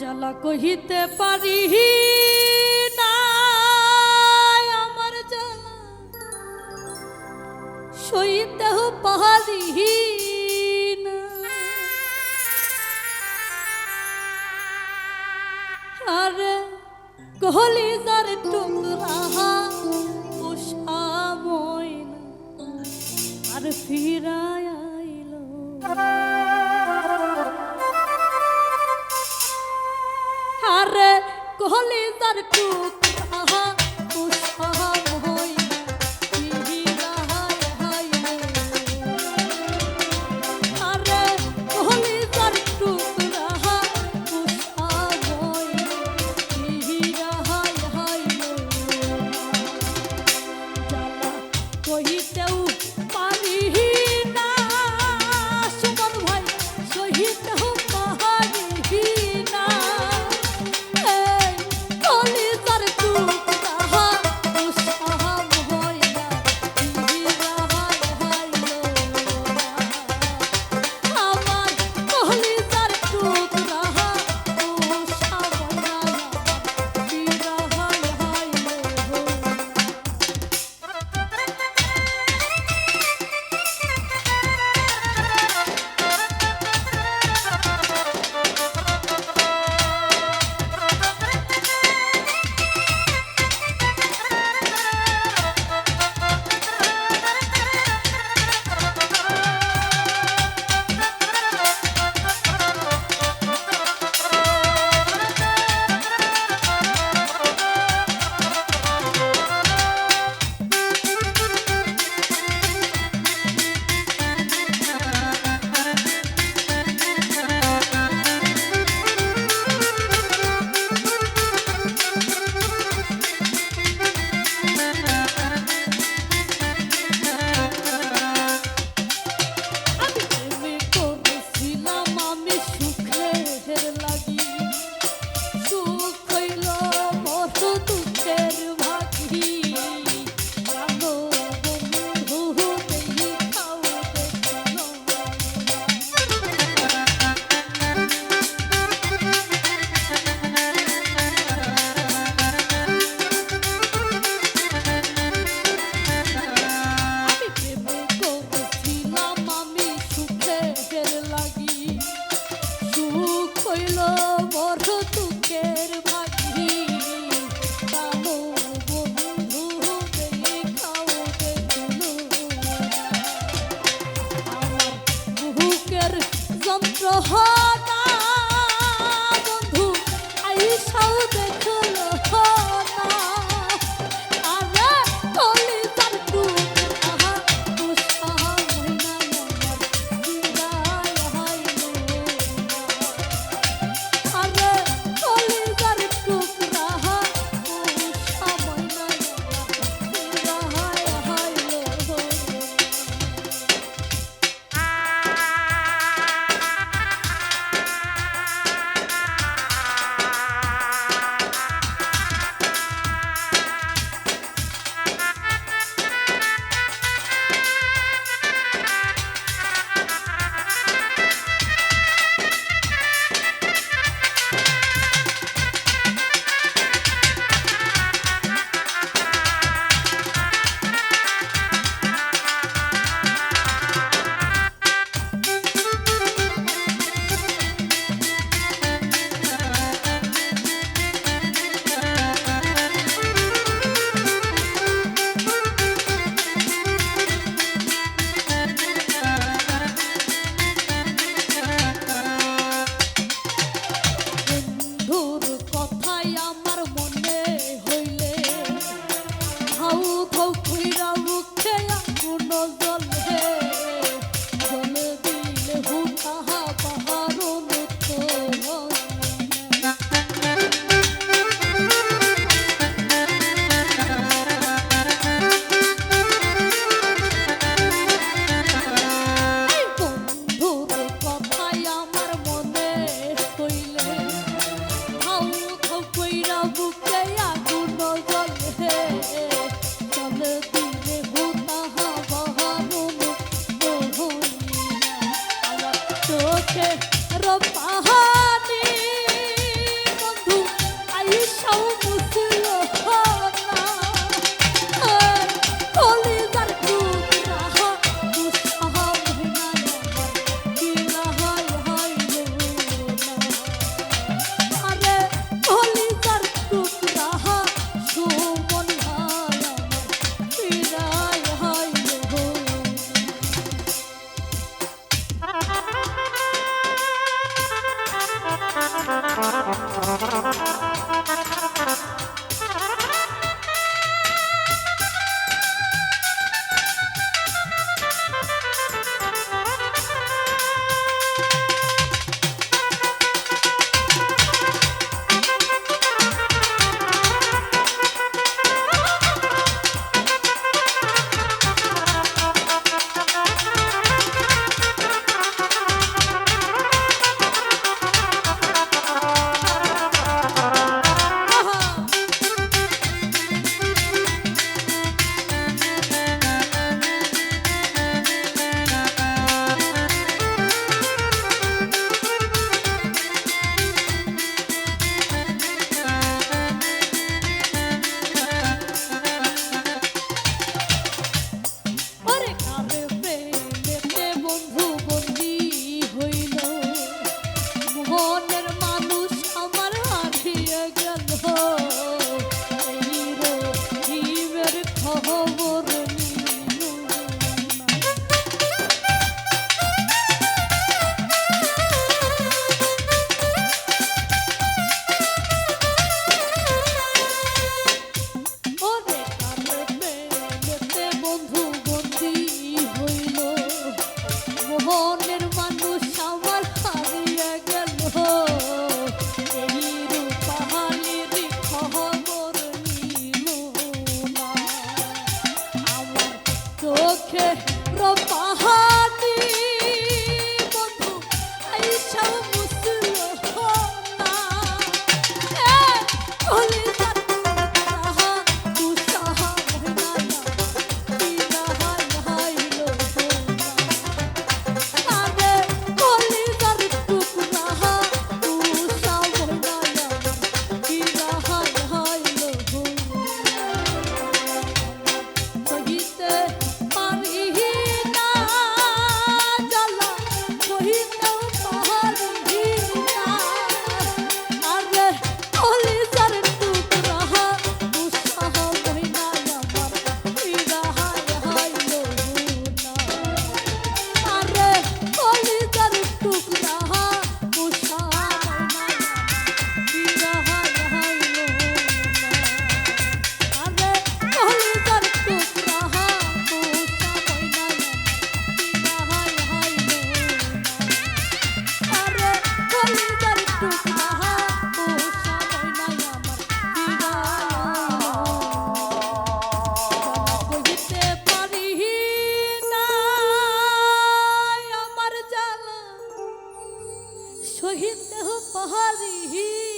জ্বালা কহিতে পারি না আমার জ্বালা। সইতে পারি আরে গহলি যার টুকরা পোষা ময়না আর ফিরায় আরে কলিদার টুকরা রইল রূপ Ropa हिंद पहाड़ी ही।